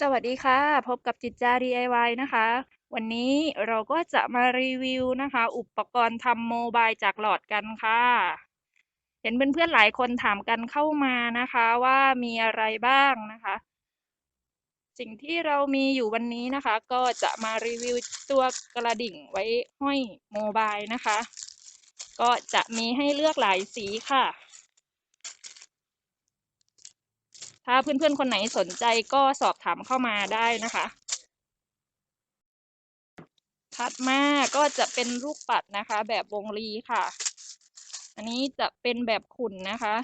สวัสดีค่ะ พบกับจิตจา DIY นะคะ วันนี้เราก็จะมารีวิวนะคะ อุปกรณ์ทำโมบายจากหลอดกันค่ะ เห็นเพื่อนๆหลายคนถามกันเข้ามานะคะว่ามีอะไรบ้างนะคะ สิ่งที่เรามีอยู่วันนี้นะคะ ก็จะมารีวิวตัวกระดิ่งไว้ห้อยโมบายนะคะ ก็จะมีให้เลือกหลายสีค่ะ ถ้าเพื่อนๆคนไหนสนใจก็สอบถามเข้ามาได้นะคะ ถัดมาก็จะเป็นลูกปัดนะคะ แบบวงรีค่ะ อันนี้จะเป็นแบบขุ่นนะคะ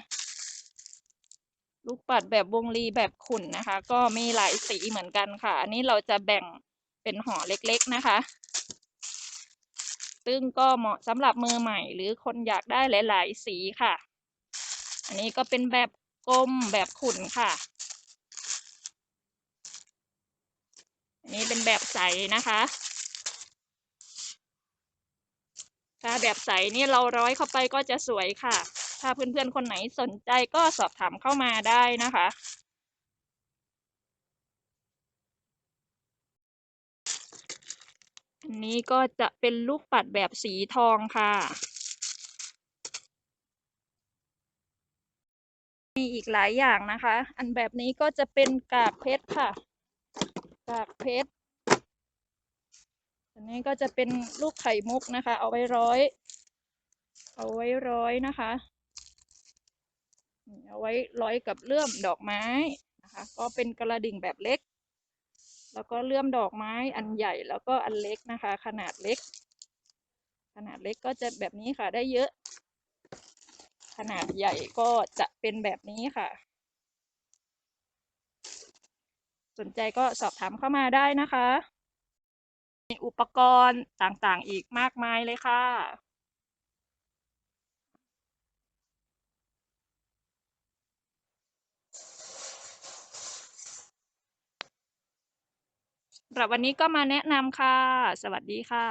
ลูกปัดแบบวงรีแบบขุ่นนะคะ ก็มีหลายสีเหมือนกันค่ะ อันนี้เราจะแบ่งเป็นห่อเล็กๆนะคะ ซึ่งก็เหมาะสำหรับมือใหม่หรือคนอยากได้หลาย ๆ สีค่ะ อันนี้ก็เป็นแบบ กลมแบบขุ่นค่ะ อันนี้เป็นแบบใสนะคะถ้าแบบใสนี่เราร้อยเข้าไปก็จะสวยค่ะ ถ้าเพื่อนๆคนไหนสนใจก็สอบถามเข้ามาได้นะคะอันนี้ก็จะเป็นลูกปัดแบบสีทองค่ะ อีกหลายอย่างนะคะ อันแบบนี้ก็จะเป็นกากเพชรค่ะ กากเพชรอันนี้ก็จะเป็นลูกไข่มุกนะคะ เอาไว้ร้อย เอาไว้ร้อยนะคะ เอาไว้ร้อยกับเลื่อมดอกไม้นะคะ ก็เป็นกระดิ่งแบบเล็ก แล้วก็เลื่อมดอกไม้อันใหญ่แล้วก็อันเล็กนะคะ ขนาดเล็ก ขนาดเล็กก็จะแบบนี้ค่ะได้เยอะ ขนาดใหญ่ก็จะเป็นแบบนี้ค่ะ สนใจก็สอบถามเข้ามาได้นะคะ มีอุปกรณ์ต่างๆอีกมากมายเลยค่ะสำหรับวันนี้ก็มาแนะนำค่ะ สวัสดีค่ะ